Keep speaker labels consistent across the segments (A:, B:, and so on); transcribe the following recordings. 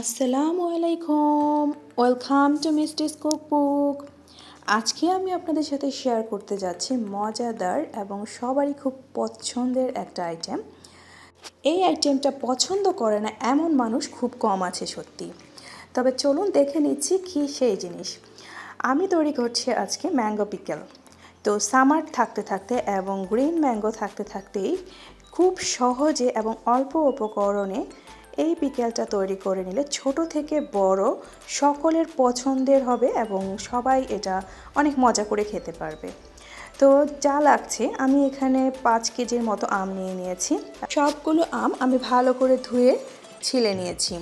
A: আসসালামু আলাইকুম। Welcome to মিস্টিস cookbook আজকে আমি আপনাদের সাথে শেয়ার করতে যাচ্ছি মজাদার এবং সবারই খুব পছন্দের একটা আইটেম এই আইটেমটা পছন্দ করে না এমন মানুষ খুব কম আছে সত্যি। তবে চলুন দেখে নিচ্ছি কী সেই জিনিস। আমি তৈরি করছি আজকে ম্যাঙ্গো পিকেল তো সামার থাকতে থাকতে এবং গ্রিন ম্যাঙ্গো থাকতে থাকতেই খুব সহজে এবং অল্প উপকরণে এই পিকেলটা তৈরি করে নিলে ছোট থেকে বড় সকলের পছন্দের হবে এবং সবাই এটা অনেক মজা করে খেতে পারবে। তো যা লাগছে, আমি এখানে পাঁচ কেজির মতো আম নিয়ে নিয়েছি। সবগুলো আম আমি ভালো করে ধুয়ে ছিলে নিয়েছি।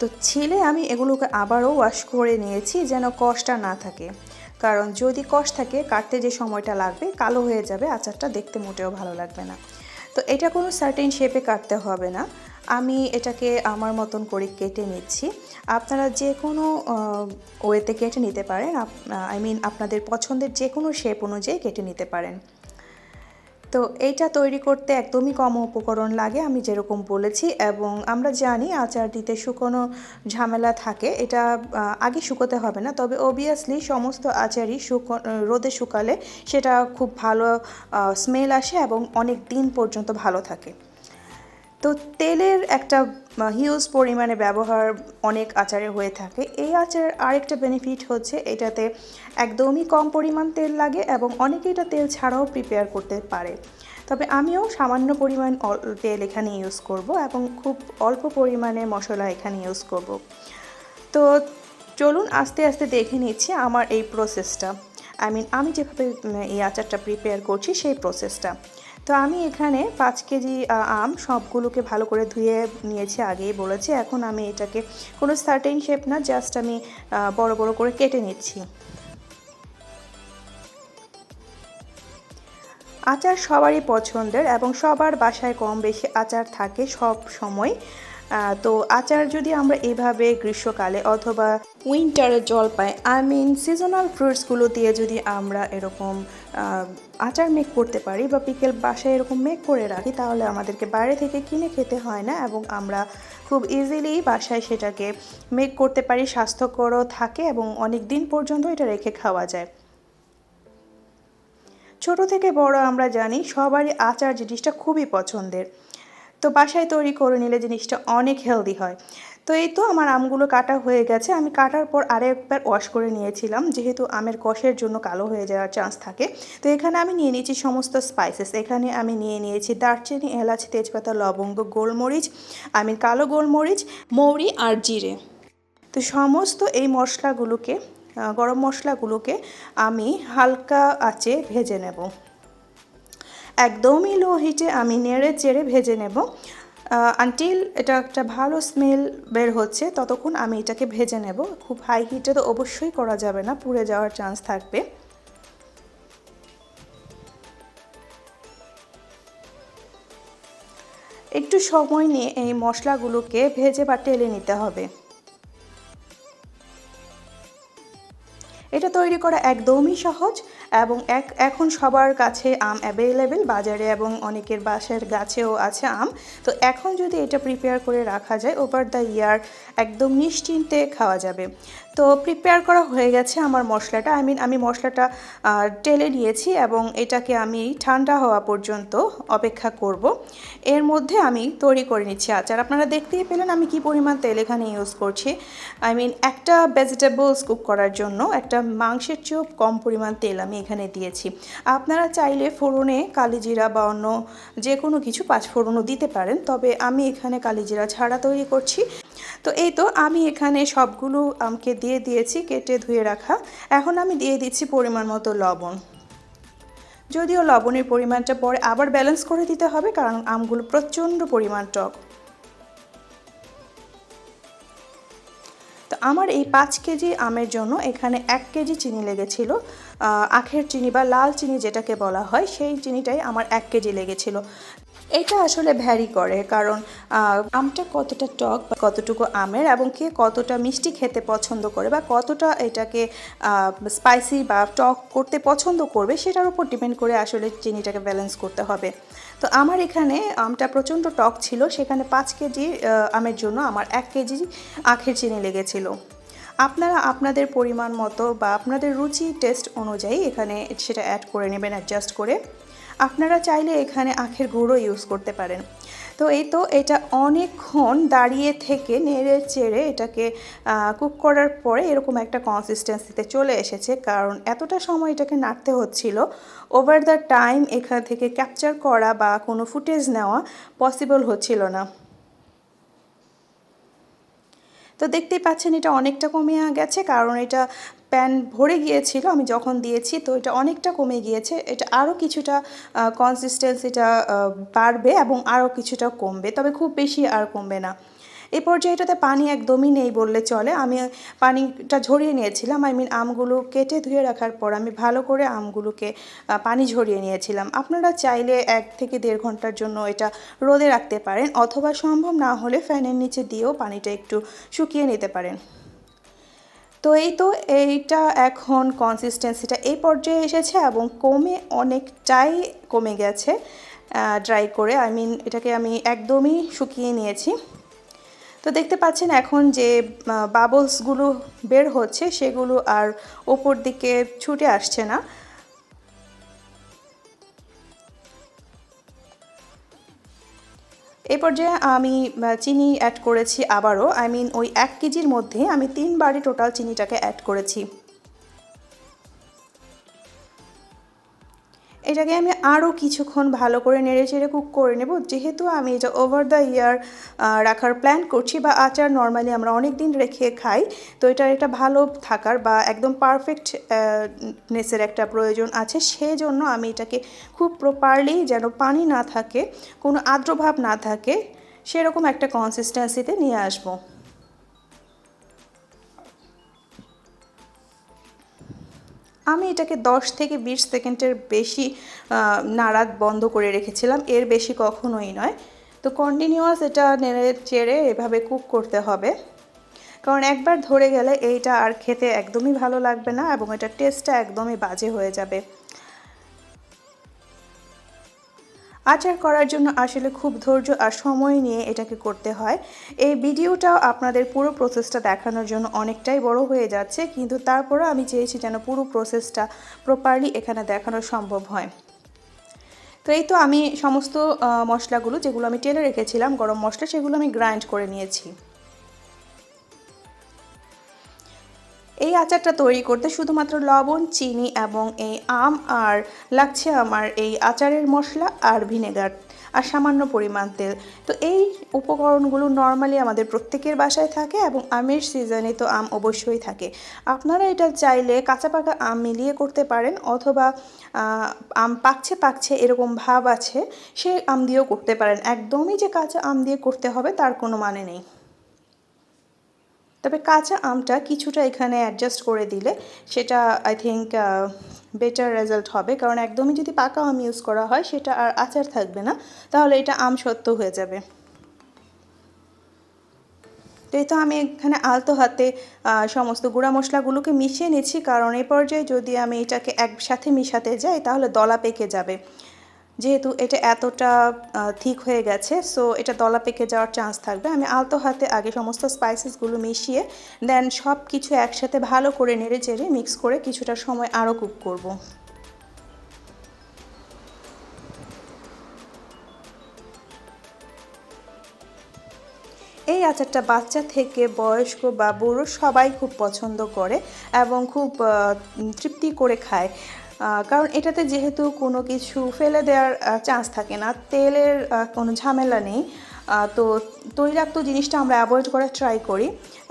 A: তো ছিলে আমি এগুলোকে আবারও ওয়াশ করে নিয়েছি যেন কষটা না থাকে। কারণ যদি কষ থাকে, কাটতে যে সময়টা লাগবে, কালো হয়ে যাবে, আচারটা দেখতে মোটেও ভালো লাগবে না। তো এটা কোনো সার্টেন শেপে কাটতে হবে না। আমি এটাকে আমার মতন করে কেটে নিচ্ছি। আপনারা যে কোনো ওয়েতে কেটে নিতে পারেন। আই মিন আপনাদের পছন্দের যে কোনো শেপ অনুযায়ী কেটে নিতে পারেন। তো এইটা তৈরি করতে একদমই কম উপকরণ লাগে, আমি যেরকম বলেছি। এবং আমরা জানি আচার দিতে শুকনো ঝামেলা থাকে। এটা আগে শুকোতে হবে না। তবে অবভিয়াসলি সমস্ত আচারই শুকো রোদে শুকালে সেটা খুব ভালো স্মেল আসে এবং অনেক দিন পর্যন্ত ভালো থাকে। তো তেলের একটা হিউজ পরিমাণে ব্যবহার অনেক আচারে হয়ে থাকে। এই আচারের আরেকটা বেনিফিট হচ্ছে এটাতে একদমই কম পরিমাণ তেল লাগে এবং অনেকে এটা তেল ছাড়াও প্রিপেয়ার করতে পারে। তবে আমিও সামান্য পরিমাণ তেল এখানে ইউজ করব এবং খুব অল্প পরিমাণে মশলা এখানে ইউজ করব। তো চলুন আস্তে আস্তে দেখে নিচ্ছি আমার এই প্রসেসটা আই মিন আমি যেভাবে এই আচারটা প্রিপেয়ার করছি সেই প্রসেসটা তো আমি এখানে পাঁচ কেজি আম সবগুলোকে ভালো করে ধুয়ে নিয়েছি, আগেই বলেছি। এখন আমি এটাকে কোনো সার্টেন শেপ না জাস্ট আমি বড় বড় করে কেটে নিচ্ছি। আচার সবারই পছন্দের এবং সবার বাসায় কম বেশি আচার থাকে সব সময়। তো আচার যদি আমরা এভাবে গ্রীষ্মকালে অথবা উইন্টারে জল পাই আই মিন সিজনাল ফ্রুটসগুলো দিয়ে যদি আমরা এরকম আচার মেক করতে পারি বা পিকেল বাসায় এরকম মেক করে রাখি, তাহলে আমাদেরকে বাইরে থেকে কিনে খেতে হয় না এবং আমরা খুব ইজিলি বাসায় সেটাকে মেক করতে পারি, স্বাস্থ্যকরও থাকে এবং অনেক দিন পর্যন্ত এটা রেখে খাওয়া যায়। ছোট থেকে বড় আমরা জানি সবারই আচার জিনিসটা খুবই পছন্দের। তো বাসায় তৈরি করে নিলে জিনিসটা অনেক হেলদি হয়। তো এই তো আমার আমগুলো কাটা হয়ে গেছে। আমি কাটার পর আরেকবার ওয়াশ করে নিয়েছিলাম। যেহেতু আমের কষের জন্য কালো হয়ে যাওয়ার চান্স থাকে। তো এখানে আমি নিয়ে নিয়েছি সমস্ত স্পাইসেস এখানে আমি নিয়ে নিয়েছি দারচিনি, এলাচ, তেজপাতা, লবঙ্গ, গোলমরিচ আমি কালো গোলমরিচ, মৌরি আর জিরে। তো সমস্ত এই মশলাগুলোকে গরম মশলাগুলোকে আমি হালকা আঁচে ভেজে নেব। একদমই লো হিটে আমি নেড়ে চেড়ে ভেজে নেব। আনটিল এটা একটা ভালো স্মেল বের হচ্ছে, ততক্ষণ আমি এটাকে ভেজে নেব। খুব হাই হিটে তো অবশ্যই করা যাবে না, পুড়ে যাওয়ার চান্স থাকবে। একটু সময় নিয়ে এই মশলাগুলোকে ভেজে বা টেলে নিতে হবে। এটা তৈরি করা একদমই সহজ। এবং এক, এখন সবার কাছে আম অ্যাভেলেবেল বাজারে এবং অনেকের বাসার গাছেও আছে আম। তো এখন যদি এটা প্রিপেয়ার করে রাখা যায় ওভার দ্য ইয়ার একদম নিশ্চিন্তে খাওয়া যাবে। তো প্রিপেয়ার করা হয়ে গেছে আমার মশলাটা। আই মিন আমি মশলাটা টেলে নিয়েছি এবং এটাকে আমি ঠান্ডা হওয়া পর্যন্ত অপেক্ষা করব। এর মধ্যে আমি তৈরি করে নিচ্ছি আচার। আপনারা দেখতেই পেলেন আমি কি পরিমাণ তেল এখানে ইউজ করছি। আই মিন একটা ভেজিটেবলস কুক করার জন্য একটা মাংসের চেয়েও কম পরিমাণ তেল আমি এখানে দিয়েছি। আপনারা চাইলে ফোড়নে কালিজিরা বা অন্য যে কোনো কিছু পাঁচ ফোড়নও দিতে পারেন, তবে আমি এখানে কালিজিরা ছাড়া তৈরি করছি। তো এই তো আমি এখানে সবগুলো আমকে দিয়ে দিয়েছি, কেটে ধুয়ে রাখা। এখন আমি দিয়ে দিচ্ছি পরিমাণ মতো লবণ। যদিও লবণের পরিমাণটা পরে আবার ব্যালেন্স করে দিতে হবে, কারণ আমগুলো প্রচণ্ড পরিমাণ টক। তো আমার এই পাঁচ কেজি আমের জন্য এখানে এক কেজি চিনি লেগেছিল। আখের চিনি বা লাল চিনি যেটাকে বলা হয়, সেই চিনিটাই আমার এক কেজি লেগেছিল। এটা আসলে ভ্যারি করে কারণ আমটা কতটা টক বা কতটুকু আমের এবং কে কতটা মিষ্টি খেতে পছন্দ করে বা কতটা এটাকে স্পাইসি বা টক করতে পছন্দ করবে, সেটার উপর ডিপেন্ড করে আসলে চিনিটাকে ব্যালেন্স করতে হবে। তো আমার এখানে আমটা প্রচণ্ড টক ছিল, সেখানে পাঁচ কেজি আমের জন্য আমার এক কেজি আখের চিনি লেগেছিল। আপনারা আপনাদের পরিমাণ মতো বা আপনাদের রুচি টেস্ট অনুযায়ী এখানে সেটা অ্যাড করে নেবেন অ্যাডজাস্ট করে। আপনারা চাইলে এখানে আখের গুঁড়ো ইউজ করতে পারেন। তো এই তো এটা অনেকক্ষণ দাঁড়িয়ে থেকে নেড়ে চেড়ে এটাকে কুক করার পরে এরকম একটা কনসিস্টেন্সিতে চলে এসেছে। কারণ এতটা সময় এটাকে নাড়তে হচ্ছিল ওভার দ্য টাইম এখান থেকে ক্যাপচার করা বা কোনো ফুটেজ নেওয়া পসিবল হচ্ছিল না। তো দেখতেই পাচ্ছেন এটা অনেকটা কমে গেছে, কারণ এটা প্যান ভরে গিয়েছিল, আমি যখন দিয়েছি তো এটা অনেকটা কমে গিয়েছে, এটা আরও কিছুটা কনসিস্টেন্সিটা বাড়বে এবং আরও কিছুটা কমবে, তবে খুব বেশি আর কমবে না। এই পর্যায়েটাতে পানি একদমই নেই বললে চলে। আমি পানিটা ঝরিয়ে নিয়েছিলাম। আই মিন আমগুলো কেটে ধুয়ে রাখার পর আমি ভালো করে আমগুলোকে পানি ঝরিয়ে নিয়েছিলাম। আপনারা চাইলে এক থেকে দেড় ঘণ্টার জন্য এটা রোদে রাখতে পারেন অথবা সম্ভব না হলে ফ্যানের নিচে দিয়েও পানিটা একটু শুকিয়ে নিতে পারেন। তো এই তো এইটা এখন কনসিস্টেন্সিটা এই পর্যায়ে এসেছে এবং কমে অনেকটাই কমে গেছে ড্রাই করে। আই মিন এটাকে আমি একদমই শুকিয়ে নিয়েছি। তো দেখতে পাচ্ছেন এখন যে বাবলসগুলো বের হচ্ছে, সেগুলো আর ওপর দিকে ছুটে আসছে না। এ পর্যায়ে আমি চিনি অ্যাড করেছি আবারও। আই মিন ওই এক কেজির মধ্যে আমি তিনবারই টোটাল চিনিটাকে অ্যাড করেছি। এটাকে আমি আরও কিছুক্ষণ ভালো করে নেড়ে চেড়ে কুক করে নেব। যেহেতু আমি এটা ওভার দ্য ইয়ার রাখার প্ল্যান করছি বা আচার নর্মালি আমরা অনেক দিন রেখে খাই, তো এটার একটা ভালো থাকার বা একদম পারফেক্ট নেসের একটা প্রয়োজন আছে। সেই জন্য আমি এটাকে খুব প্রপারলি যেন পানি না থাকে, কোনো আর্দ্রভাব না থাকে, সেরকম একটা কনসিস্টেন্সিতে নিয়ে আসব। আমি এটাকে 10 থেকে 20 সেকেন্ডের বেশি নাড়াত নাড়া বন্ধ করে রেখেছিলাম। এর বেশি কখনোই নয়। তো কন্টিনিউয়াস এটা নেড়ে চেড়ে এভাবে কুক করতে হবে। কারণ একবার ধরে গেলে এইটা আর খেতে একদমই ভালো লাগবে না এবং এটা টেস্টটা একদমই বাজে হয়ে যাবে। আচার করার জন্য আসলে খুব ধৈর্য আর সময় নিয়ে এটাকে করতে হয়। এই ভিডিওটাও আপনাদের পুরো প্রসেসটা দেখানোর জন্য অনেকটাই বড় হয়ে যাচ্ছে, কিন্তু তারপরে আমি চেয়েছি যেন পুরো প্রসেসটা প্রপারলি এখানে দেখানো সম্ভব হয়। তো এই তো আমি সমস্ত মশলাগুলো যেগুলো আমি টেলে রেখেছিলাম, গরম মশলা, সেগুলো আমি গ্রাইন্ড করে নিয়েছি। এই আচারটা তৈরি করতে শুধুমাত্র লবণ, চিনি এবং এই আম আর লাগছে আমার এই আচারের মশলা আর ভিনেগার আর সামান্য পরিমাণ তেল। তো এই উপকরণগুলো নর্মালি আমাদের প্রত্যেকের বাসায় থাকে এবং আমের সিজনে তো আম অবশ্যই থাকে। আপনারা এটা চাইলে কাঁচা পাকা আম মিলিয়ে করতে পারেন অথবা আম পাকছে পাকছে এরকম ভাব আছে, সে আম দিয়েও করতে পারেন। একদমই যে কাঁচা আম দিয়ে করতে হবে তার কোনো মানে নেই। তবে কাঁচা আমটা কিছুটা এখানে অ্যাডজাস্ট করে দিলে সেটা আই থিঙ্ক বেটার রেজাল্ট হবে। কারণ একদমই যদি পাকা আম ইউজ করা হয়, সেটা আর আচার থাকবে না, তাহলে এটা আম সত্য হয়ে যাবে। তো এই তো আমি এখানে আলতো হাতে সমস্ত গুঁড়া মশলাগুলোকে মিশিয়ে নিচ্ছি। কারণ এ পর্যায়ে যদি আমি এটাকে একসাথে মিশাতে যাই, তাহলে দলা পেকে যাবে। যেহেতু এটা এতটা ঠিক হয়ে গেছে সো এটা দলা পেকে যাওয়ার চান্স থাকবে আমি আলতো হাতে আগে সমস্ত স্পাইসেসগুলো মিশিয়ে দেন সব কিছু একসাথে ভালো করে নেড়ে চেড়ে মিক্স করে কিছুটা সময় আরও কুক করব। এই আচারটা বাচ্চা থেকে বয়স্ক বা বুড়ো সবাই খুব পছন্দ করে এবং খুব তৃপ্তি করে খায় কারণ এটাতে যেহেতু কোনো কিছু ফেলে দেওয়ার চান্স থাকে না, তেলের কোনো ঝামেলা নেই। তো তৈলাক্ত জিনিসটা আমরা অ্যাভয়েড করার ট্রাই করি।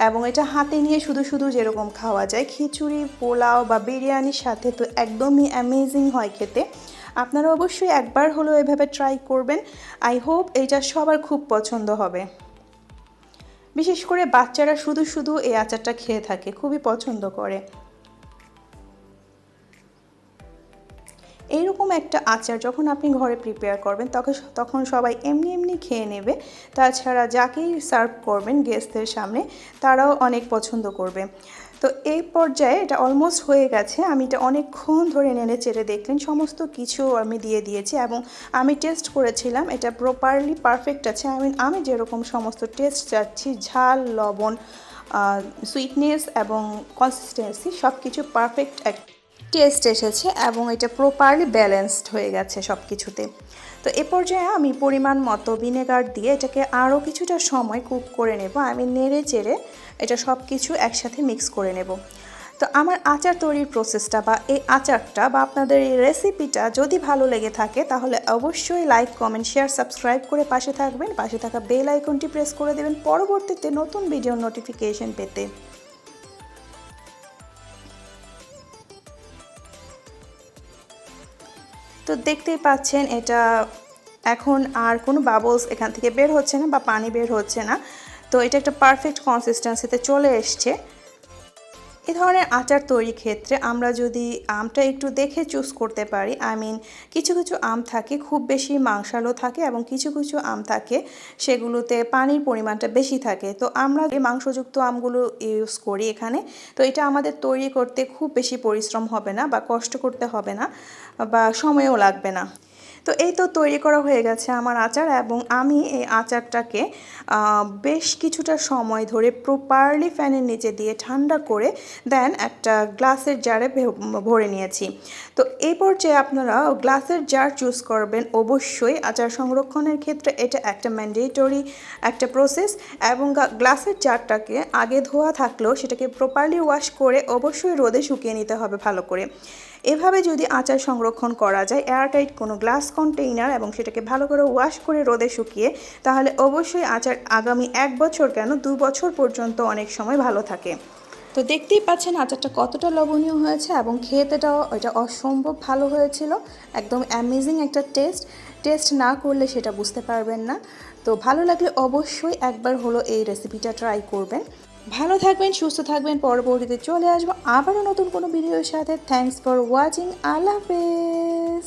A: এবং এটা হাতে নিয়ে শুধু শুধু যেরকম খাওয়া যায়, খিচুড়ি, পোলাও বা বিরিয়ানির সাথে তো একদমই অ্যামেজিং হয় খেতে। আপনারা অবশ্যই একবার হলেও এভাবে ট্রাই করবেন। আই হোপ এইটা সবার খুব পছন্দ হবে। বিশেষ করে বাচ্চারা শুধু শুধু এই আচারটা খেয়ে থাকে, খুবই পছন্দ করে। একটা আচার যখন আপনি ঘরে প্রিপেয়ার করবেন, তখন তখন সবাই এমনি এমনি খেয়ে নেবে। তাছাড়া যাকেই সার্ভ করবেন গেস্টদের সামনে, তারাও অনেক পছন্দ করবে। তো এই পর্যায়ে এটা অলমোস্ট হয়ে গেছে। আমি এটা অনেকক্ষণ ধরে নেড়ে চেড়ে দেখলেন, সমস্ত কিছু আমি দিয়ে দিয়েছি এবং আমি টেস্ট করেছিলাম, এটা প্রপারলি পারফেক্ট আছে। আই মিন আমি যেরকম সমস্ত টেস্ট চাচ্ছি, ঝাল, লবণ সুইটনেস এবং কনসিস্টেন্সি সব কিছু পারফেক্ট এক টেস্ট এসেছে এবং এটা প্রপারলি ব্যালেন্সড হয়ে গেছে সব কিছুতে তো এ পর্যায়ে আমি পরিমাণ মতো ভিনেগার দিয়ে এটাকে আরও কিছুটা সময় কুক করে নেব। আমি নেড়ে চেড়ে এটা সব কিছু একসাথে মিক্স করে নেব। তো আমার আচার তৈরির প্রসেসটা বা এই আচারটা বা আপনাদের এই রেসিপিটা যদি ভালো লেগে থাকে, তাহলে অবশ্যই লাইক কমেন্ট শেয়ার সাবস্ক্রাইব করে পাশে থাকবেন। পাশে থাকা বেল আইকনটি প্রেস করে দেবেন। পরবর্তীতে নতুন ভিডিও নোটিফিকেশন পেতে। তো দেখতেই পাচ্ছেন এটা এখন আর কোনো বাবলস এখান থেকে বের হচ্ছে না বা পানি বের হচ্ছে না। তো এটা একটা পারফেক্ট কনসিস্টেন্সিতে চলে এসছে। এ ধরনের আচার তৈরির ক্ষেত্রে আমরা যদি আমটা একটু দেখে চুজ করতে পারি আই মিন কিছু কিছু আম থাকে খুব বেশি মাংসালো থাকে এবং কিছু কিছু আম থাকে সেগুলোতে পানির পরিমাণটা বেশি থাকে। তো আমরা এই মাংসযুক্ত আমগুলো ইউজ করি এখানে, তো এটা আমাদের তৈরি করতে খুব বেশি পরিশ্রম হবে না বা কষ্ট করতে হবে না বা সময়ও লাগবে না। তো এই তো তৈরি করা হয়ে গেছে আমার আচার এবং আমি এই আচারটাকে বেশ কিছুটা সময় ধরে প্রপারলি ফ্যানের নিচে দিয়ে ঠান্ডা করে দেন একটা গ্লাসের জারে ভরে নিয়েছি। তো এই পর্যায়ে আপনারা গ্লাসের জার চুজ করবেন। অবশ্যই আচার সংরক্ষণের ক্ষেত্রে এটা একটা ম্যান্ডেটরি একটা প্রসেস এবং গ্লাসের জারটাকে আগে ধোয়া থাকলেও সেটাকে প্রপারলি ওয়াশ করে অবশ্যই রোদে শুকিয়ে নিতে হবে ভালো করে। এভাবে যদি আচার সংরক্ষণ করা যায়, এয়ারটাইট কোনো গ্লাস কন্টেইনার এবং সেটাকে ভালো করে ওয়াশ করে রোদে শুকিয়ে, তাহলে অবশ্যই আচার আগামী এক বছর কেন দু বছর পর্যন্ত অনেক সময় ভালো থাকে। তো দেখতেই পাচ্ছেন আচারটা কতটা লবণীয় হয়েছে এবং খেতেটাও এটা অসম্ভব ভালো হয়েছিল। একদম অ্যামেজিং একটা টেস্ট টেস্ট না করলে সেটা বুঝতে পারবেন না। তো ভালো লাগলে অবশ্যই একবার হলো এই রেসিপিটা ট্রাই করবেন। ভালো থাকবেন, সুস্থ থাকবেন, পরবর্তীতে চলে আসব আবারও নতুন কোনো ভিডিওর সাথে। থ্যাংকস ফর ওয়াচিং আল্লাহ হাফেজ।